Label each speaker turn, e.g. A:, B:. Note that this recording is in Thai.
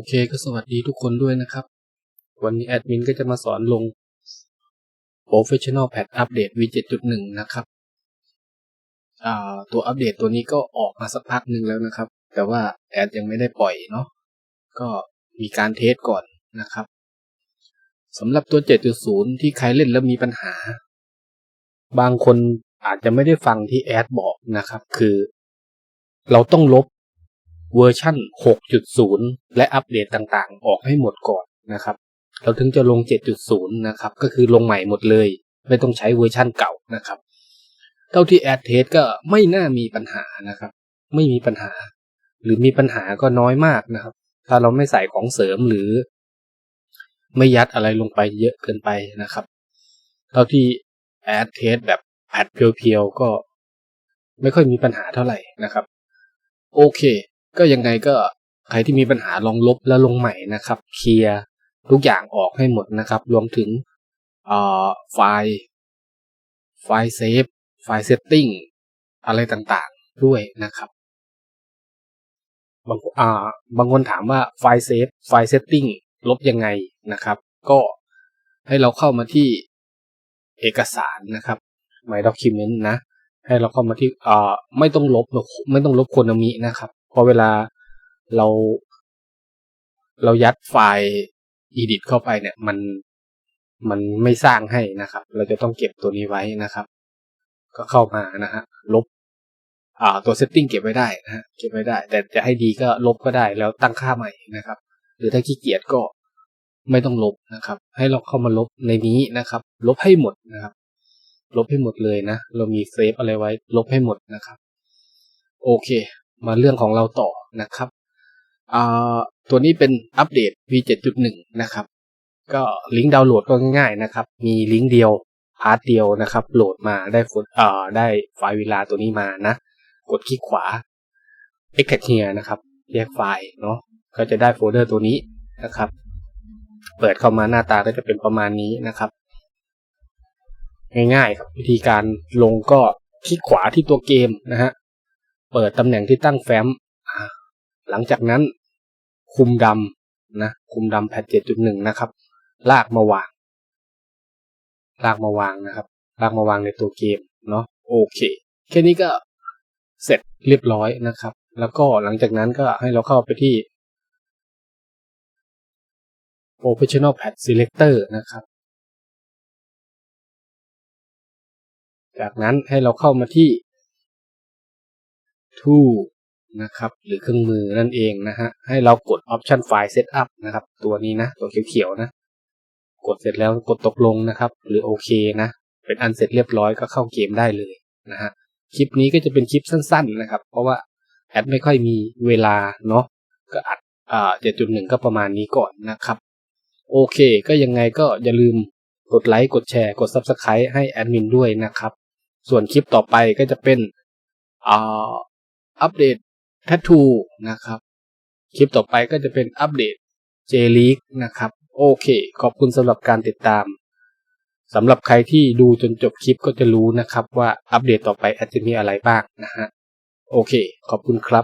A: โอเคก็สวัสดีทุกคนด้วยนะครับ วันนี้แอดมินก็จะมาสอนลง Professional Patch Update V7.1 นะครับตัวอัปเดตตัวนี้ก็ออกมาสักพักหนึ่งแล้วนะครับ แต่ว่าแอดยังไม่ได้ปล่อยเนาะก็มีการเทสก่อนนะครับสำหรับตัว 7.0 ที่ใครเล่นแล้วมีปัญหา บางคนอาจจะไม่ได้ฟังที่แอดบอกนะครับ คือ เราต้องลบ เวอร์ชั่น 6.0 และอัปเดตต่างๆ ออกให้หมดก่อนนะครับ เราถึงจะลง 7.0 นะครับ ก็คือลงใหม่หมดเลย ไม่ต้องใช้เวอร์ชั่นเก่านะครับ เท่าที่แอดเทสก็ไม่น่ามีปัญหานะครับ ไม่มีปัญหา หรือมีปัญหาก็น้อยมากนะครับ ถ้าเราไม่ใส่ของเสริมหรือ ไม่ยัดอะไรลงไปเยอะเกินไปนะครับ เท่าที่แอดเทสแบบแพดเพียวๆก็ ไม่ค่อยมีปัญหาเท่าไหร่นะครับ โอเค ก็ยังไงก็ใครที่มีปัญหาลองลบแล้วลงใหม่นะครับ เคลียร์ทุกอย่างออกให้หมดนะครับ รวมถึงไฟล์ไฟล์เซฟไฟล์เซตติ้งอะไรต่างๆด้วยนะครับบางอ่าบางคนถามว่าไฟล์เซฟไฟล์เซตติ้งลบยังไงนะครับ ก็ให้เราเข้ามาที่เอกสารนะครับ My Document นะ ให้เราเข้ามาที่อ่าไม่ต้องลบไม่ต้องลบโคนามินะครับ พอเวลาเรา เรายัดไฟล์ edit เข้าไปเนี่ย มันมันไม่สร้างให้นะครับ เราจะต้องเก็บตัวนี้ไว้นะครับ ก็เข้ามานะฮะลบอ่าตัว setting เก็บไว้ได้นะฮะเก็บไว้ได้ แต่จะให้ดีก็ลบก็ได้แล้วตั้งค่าใหม่นะครับ หรือถ้าขี้เกียจก็ไม่ต้องลบนะครับ ให้เราเข้ามาลบในนี้นะครับ ลบให้หมดนะครับ ลบให้หมดเลยนะ เรามีเซฟอะไรไว้ ลบให้หมดนะครับ โอเค มาเรื่องของเราต่อนะครับตัวนี้เป็นอัปเดต v7.1 นะครับ ก็ลิงก์ดาวน์โหลดก็ง่ายๆนะครับ มีลิงก์เดียวพาร์ทเดียวนะครับ โหลดมาได้ฝเอ่อได้ไฟล์เวลาตัวนี้มานะ กดคลิกขวา extract here นะครับแยกไฟล์เนาะก็จะได้โฟลเดอร์ตัวนี้นะครับ เปิดเข้ามาหน้าตาก็จะเป็นประมาณนี้นะครับ ง่ายๆครับวิธีการลงก็คลิกขวาที่ตัวเกมนะฮะ เปิดตำแหน่งที่ตั้งแฟ้ม หลังจากนั้นคุมดำนะคุมดำแพทเจ็ดจุดหนึ่งนะครับ ลากมาวาง ลากมาวางนะครับ ลากมาวางในตัวเกมเนาะโอเค แค่นี้ก็เสร็จเรียบร้อยนะครับ แล้วก็หลังจากนั้นก็ให้เราเข้าไปที่ Professional Pad Selector นะครับ จากนั้นให้เราเข้ามาที่ Tool นะครับหรือเครื่องมือนั่นเองนะฮะให้เรากด Option File Setup นะครับ ตัวนี้นะ ตัวเขียวๆนะ กดเสร็จแล้วกดตกลงนะครับ หรือโอเคนะ เป็นอันเสร็จเรียบร้อยก็เข้าเกมได้เลยนะฮะคลิปนี้ก็จะเป็นคลิปสั้น ๆ นะครับ เพราะว่าแอดไม่ค่อยมีเวลาเนาะก็อัดอ่า7.1ก็ประมาณนี้ก่อนนะครับ โอเค ก็ยังไงก็อย่าลืมกดไลค์กดแชร์กด Subscribe ให้แอดมินด้วยนะครับ ส่วนคลิปต่อไปก็จะเป็นอ่า อัปเดตแททูนะครับ คลิปต่อไปก็จะเป็นอัปเดตเจลีกนะครับ โอเค ขอบคุณสำหรับการติดตามสำหรับใครที่ดูจนจบคลิปก็จะรู้นะครับว่าอัปเดตต่อไปอาจจะมีอะไรบ้างนะฮะ โอเค ขอบคุณครับ